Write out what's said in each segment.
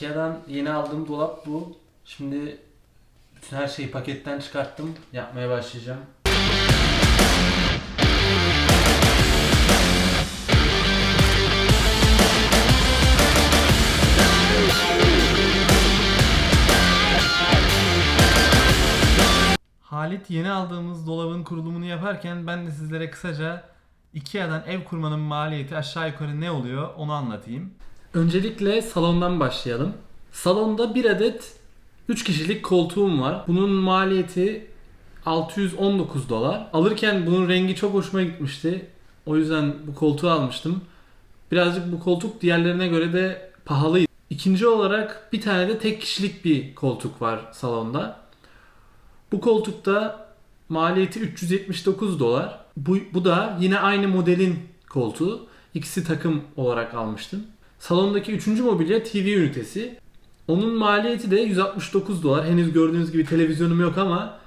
Ikea'dan yeni aldığım dolap bu. Şimdi bütün her şeyi paketten çıkarttım. Yapmaya başlayacağım. Halit yeni aldığımız dolabın kurulumunu yaparken ben de sizlere kısaca Ikea'dan ev kurmanın maliyeti aşağı yukarı ne oluyor onu anlatayım. Öncelikle salondan başlayalım. Salonda bir adet 3 kişilik koltuğum var. Bunun maliyeti 619 dolar. Alırken bunun rengi çok hoşuma gitmişti. O yüzden bu koltuğu almıştım. Birazcık bu koltuk diğerlerine göre de pahalıydı. İkinci olarak bir tane de tek kişilik bir koltuk var salonda. Bu koltukta maliyeti 379 dolar. Bu, bu da yine aynı modelin koltuğu. İkisi takım olarak almıştım. Salondaki üçüncü mobilya TV ünitesi. Onun maliyeti de 169 dolar. Henüz gördüğünüz gibi televizyonum yok ama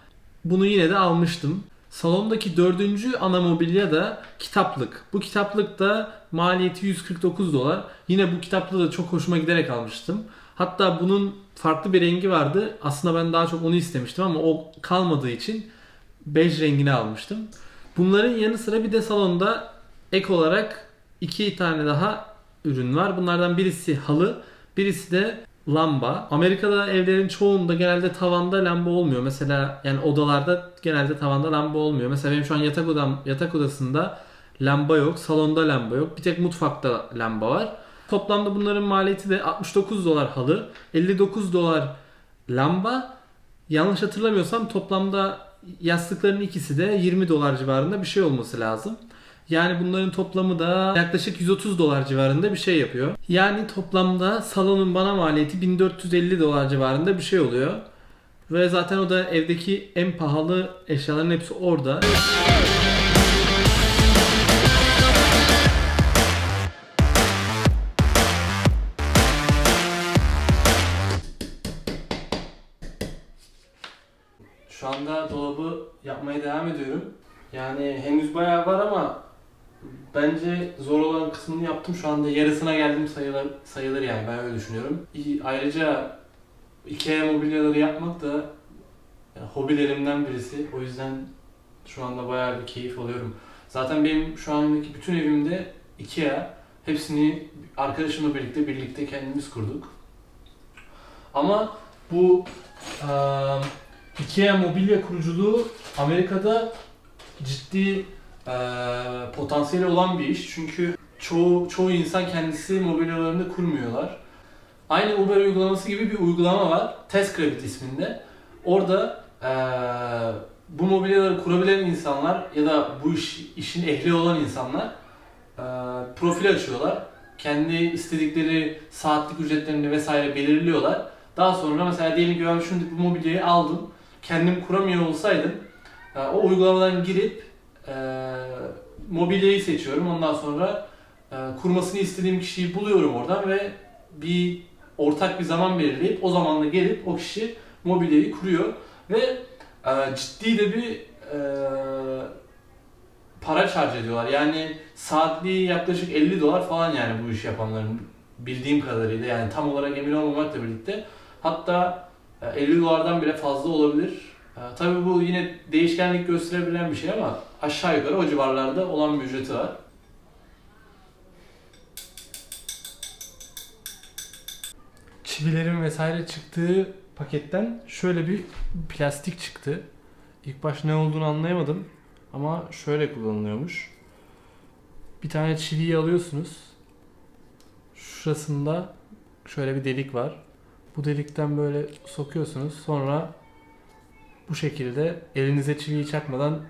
bunu yine de almıştım. Salondaki dördüncü ana mobilya da kitaplık. Bu kitaplık da maliyeti 149 dolar. Yine bu kitaplığı da çok hoşuma giderek almıştım. Hatta bunun farklı bir rengi vardı. Aslında ben daha çok onu istemiştim ama o kalmadığı için bej rengini almıştım. Bunların yanı sıra bir de salonda ek olarak iki tane daha ürün var. Bunlardan birisi halı, birisi de lamba. Amerika'da evlerin çoğunda genelde tavanda lamba olmuyor. Mesela yani odalarda genelde tavanda lamba olmuyor. Mesela benim şu an yatak odam yatak odasında lamba yok, salonda lamba yok. Bir tek mutfakta lamba var. Toplamda bunların maliyeti de 69 dolar halı, 59 dolar lamba. Yanlış hatırlamıyorsam toplamda yastıkların ikisi de 20 dolar civarında bir şey olması lazım. Yani bunların toplamı da yaklaşık 130 dolar civarında bir şey yapıyor. Yani toplamda salonun bana maliyeti 1450 dolar civarında bir şey oluyor. Ve zaten o da evdeki en pahalı eşyaların hepsi orada. Şu anda dolabı yapmaya devam ediyorum. Yani henüz bayağı var ama bence zor olan kısmını yaptım. Şu anda yarısına geldim sayılır, sayılır yani ben öyle düşünüyorum. Ayrıca Ikea mobilyaları yapmak da yani hobilerimden birisi. O yüzden şu anda bayağı bir keyif alıyorum. Zaten benim şu andaki bütün evimde Ikea. Hepsini arkadaşımla birlikte birlikte kendimiz kurduk. Ama bu eee Ikea mobilya kuruculuğu Amerika'da ciddi potansiyeli olan bir iş. Çünkü çoğu çoğu insan kendisi mobilyalarını kurmuyorlar. Aynı Uber uygulaması gibi bir uygulama var. TestCredit isminde. Orada eee, bu mobilyaları kurabilen insanlar ya da bu iş, işin ehli olan insanlar eee, profil açıyorlar. Kendi istedikleri saatlik ücretlerini vesaire belirliyorlar. Daha sonra mesela diyelim ki ben şimdi bu mobilyayı aldım. Kendim kuramıyor olsaydım e, o uygulamadan girip e, mobilyayı seçiyorum. Ondan sonra e, kurmasını istediğim kişiyi buluyorum oradan ve bir ortak bir zaman belirleyip o zamanla gelip o kişi mobilyayı kuruyor ve e, ciddi de bir e, para charge ediyorlar. Yani saatliği yaklaşık 50 dolar falan yani bu işi yapanların bildiğim kadarıyla yani tam olarak emin olmamakla birlikte hatta e, 50 dolardan bile fazla olabilir. E, Tabii bu yine değişkenlik gösterebilen bir şey ama aşağı yukarı o civarlarda olan bir ücreti var. Çivilerin vesaire çıktığı paketten şöyle bir plastik çıktı. İlk baş ne olduğunu anlayamadım ama şöyle kullanılıyormuş. Bir tane çiviyi alıyorsunuz. Şurasında şöyle bir delik var. Bu delikten böyle sokuyorsunuz. Sonra bu şekilde elinize çiviyi çakmadan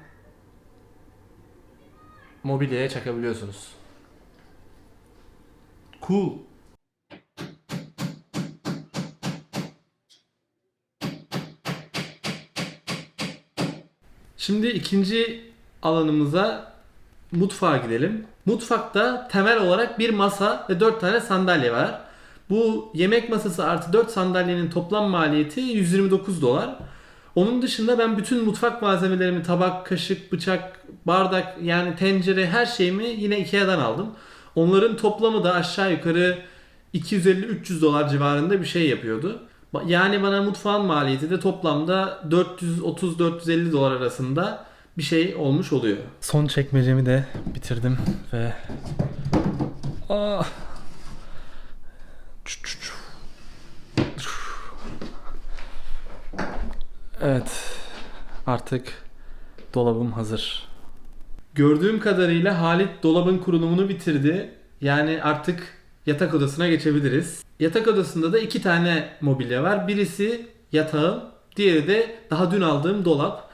mobilyaya çakabiliyorsunuz. Cool. Şimdi ikinci alanımıza mutfağa gidelim. Mutfakta temel olarak bir masa ve 4 tane sandalye var. Bu yemek masası artı 4 sandalyenin toplam maliyeti 129 dolar. Onun dışında ben bütün mutfak malzemelerimi tabak, kaşık, bıçak, bardak yani tencere her şeyimi yine Ikea'dan aldım. Onların toplamı da aşağı yukarı 250-300 dolar civarında bir şey yapıyordu. Yani bana mutfağın maliyeti de toplamda 430-450 dolar arasında bir şey olmuş oluyor. Son çekmecemi de bitirdim ve Aa. Evet. Artık dolabım hazır. Gördüğüm kadarıyla Halit dolabın kurulumunu bitirdi. Yani artık yatak odasına geçebiliriz. Yatak odasında da iki tane mobilya var. Birisi yatağım, diğeri de daha dün aldığım dolap.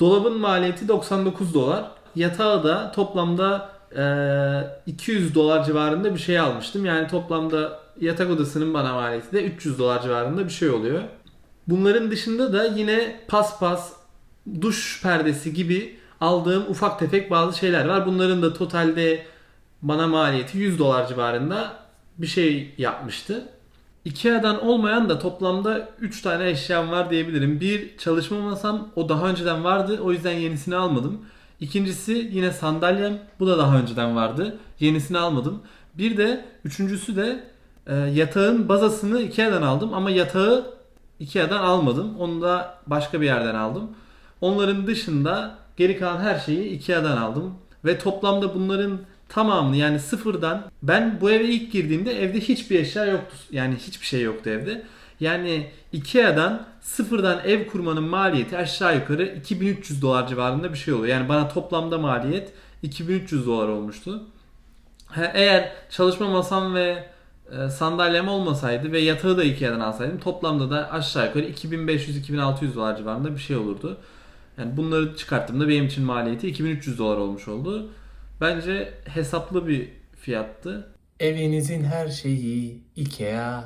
Dolabın maliyeti 99 dolar. Yatağı da toplamda eee, 200 dolar civarında bir şey almıştım. Yani toplamda yatak odasının bana maliyeti de 300 dolar civarında bir şey oluyor. Bunların dışında da yine paspas, duş perdesi gibi aldığım ufak tefek bazı şeyler var. Bunların da totalde bana maliyeti 100 dolar civarında bir şey yapmıştı. Ikea'dan olmayan da toplamda 3 tane eşyam var diyebilirim. Bir çalışma masam o daha önceden vardı o yüzden yenisini almadım. İkincisi yine sandalyem bu da daha önceden vardı. Yenisini almadım. Bir de üçüncüsü de e, yatağın bazasını Ikea'dan aldım ama yatağı Ikea'dan almadım. Onu da başka bir yerden aldım. Onların dışında geri kalan her şeyi Ikea'dan aldım. Ve toplamda bunların tamamını yani sıfırdan ben bu eve ilk girdiğimde evde hiçbir eşya yoktu. Yani hiçbir şey yoktu evde. Yani Ikea'dan sıfırdan ev kurmanın maliyeti aşağı yukarı 2300 dolar civarında bir şey oluyor. Yani bana toplamda maliyet 2300 dolar olmuştu. Eğer çalışma masam ve sandalyem olmasaydı ve yatağı da Ikea'dan alsaydım toplamda da aşağı yukarı 2500-2600 dolar civarında bir şey olurdu. Yani bunları çıkarttığımda benim için maliyeti 2300 dolar olmuş oldu. Bence hesaplı bir fiyattı. Evinizin her şeyi IKEA.